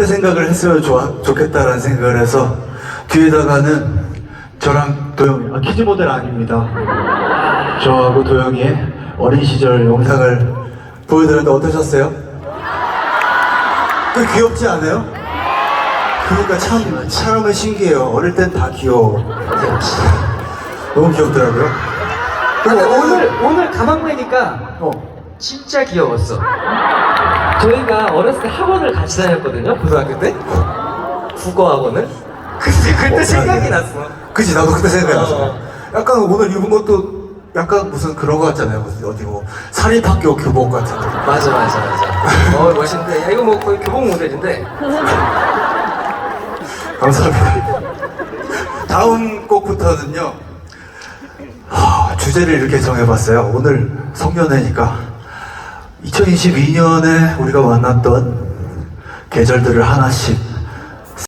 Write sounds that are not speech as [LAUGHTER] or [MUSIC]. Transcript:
그때 생각을 했으면 좋아, 좋겠다라는 생각을 해서 뒤에다가는 저랑 도영이, 아, 키즈 모델 아닙니다. 저하고 도영이의 어린 시절 영상을 보여드렸는데 어떠셨어요? 그 귀엽지 않아요? 그러니까 참 사람은 신기해요. 어릴 땐 다 귀여워. 너무 귀엽더라고요. 아, 근데 오늘 오늘 가만 보니까 어, 진짜 귀여웠어. 저희가 어렸을 때 학원을 같이 다녔거든요, 고등학교 때. 국어 학원을. 그때 그때 어, 생각이. 났어. 그치 나도 그때 생각이 났어. 어. 약간 오늘 입은 것도 약간 무슨 그런 거 같잖아요. 무슨 어디 뭐 사립학교 교복 같은 거. 맞아 맞아 맞아. [LAUGHS] 어 멋있는데. 야, 이거 뭐 거의 교복 모델인데. [LAUGHS] 감사합니다. 다음 곡부터는요. 하, 주제를 이렇게 정해봤어요. 오늘 성년회니까 2022년에 우리가 만났던 계절들을 하나씩